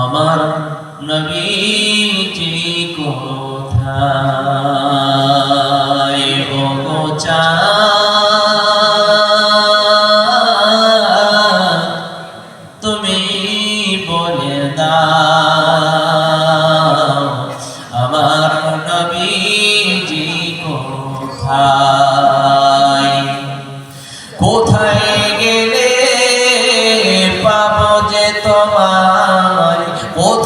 আমার নবীজি কোথায়? ও গো চাঁদ, তুমি বলে দাও আমার নবীজি কোথায়?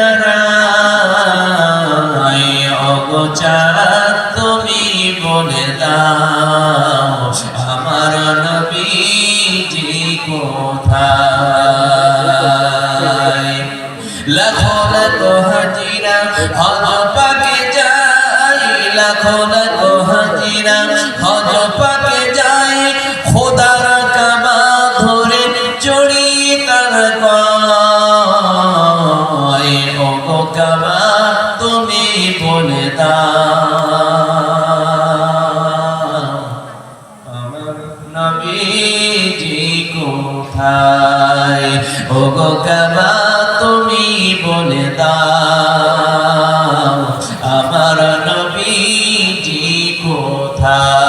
নিজেকে হারায় অগোচা তুমি বলে দাও, আমার নবীজি কোথায়? লাখো লাখো হাজিরা, হজ পাকে যাই লাখো লাখো হাজিরা, হজ পাকে যাই খোদার কাবা ধরে চড়িয়ে তার হোকাবা তুমি বলে আমার কোথায়? ও তুমি বলে আমার নবীজি কোথায়?